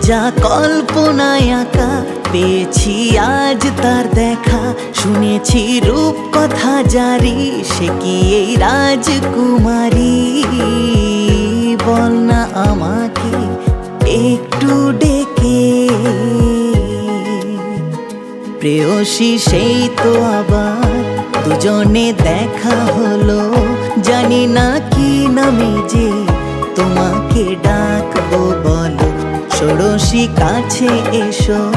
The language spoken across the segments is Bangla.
যা কল্পনায় আঁকা, পেয়েছি আজ তার দেখা। শুনেছি রূপ কথা জারি, সে কি এই রাজকুমারী? বল না আমাকে একটু ডেকে। প্রেয়সী সেই তো আবার দুজনে দেখা হলো। জানি না কি নামে যে তোমাকে বলো ষোড়শী কাছে এসো।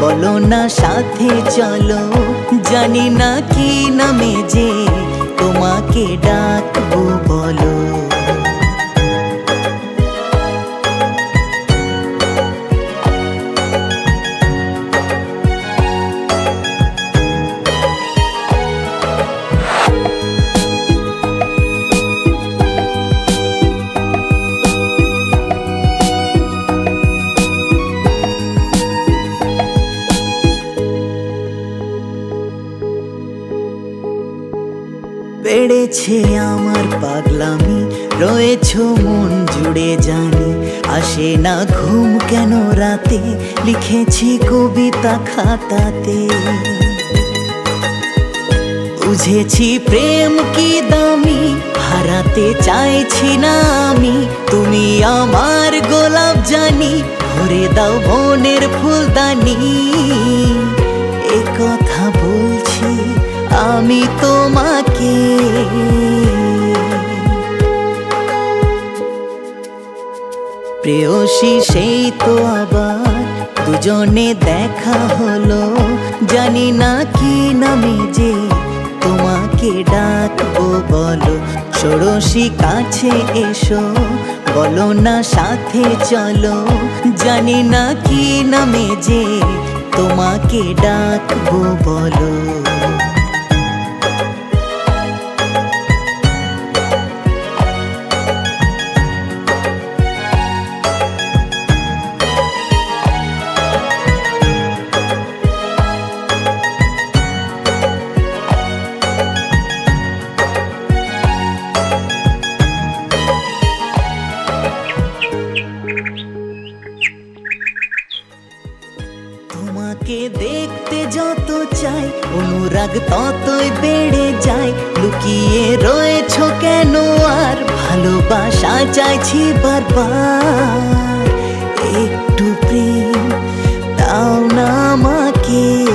বলো না সাথে চলো। জানি না কি নামে যে তোমাকে ডাকবো, বলো। বেড়েছে আমার পাগলামি। রয়েছ মন জুড়ে জানি। আসে না ঘুম কেন রাতে? লিখেছি কবিতা খাতাতে। বুঝেছি প্রেম কি দামি? হারাতে চাইছি না আমি। তুমি আমার গোলাপ জানি। ভরে দাও মনের ফুলদানি। এ কথা বলছি, আমি তোমাকে প্রেয়সী, সেই তো আবার দুজনে দেখা হলো। জানি না কি নামে যে তোমাকে ডাকবো বলো। ষোড়শী কাছে এসো, বলো না সাথে চলো। জানি না কি নামে যে তোমাকে ডাকবো বলো। চাই অনুরাগ ততই বেড়ে যায়। লুকিয়ে রয়েছ কেন আর? ভালোবাসা চাইছি বারবার। একটু প্রেম দাও না আমাকে।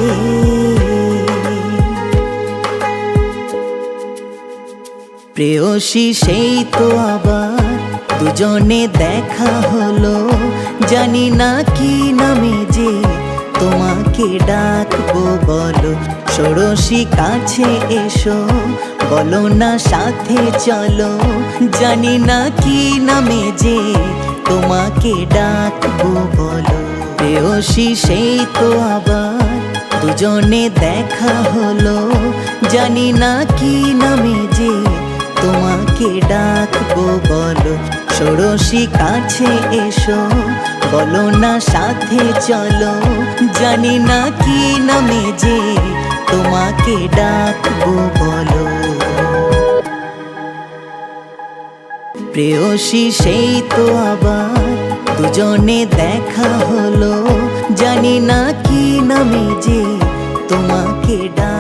প্রেয়সী সেই তো আবার। দুজনে দেখা হলো। জানি না কি নামে যে তোমাকে ডাকবো বলো, ষোড়শী কাছে এসো। বলো না সাথে চলো, জানি না কি নামে যে তোমাকে ডাকবো বলো। প্রেয়সী সেই তো আবার দুজনে দেখা হলো, জানি না কি নামে যে তোমাকে ডাকবো বলো। ষোড়শী কাছে এসো, বলো না সাথে চলো, জানি না কি নামে যে তোমাকে ডাকবো, বলো। প্রেয়সী সেই তো আবার দুজনে দেখা হলো, জানি না কি নামে যে তোমাকে ডাক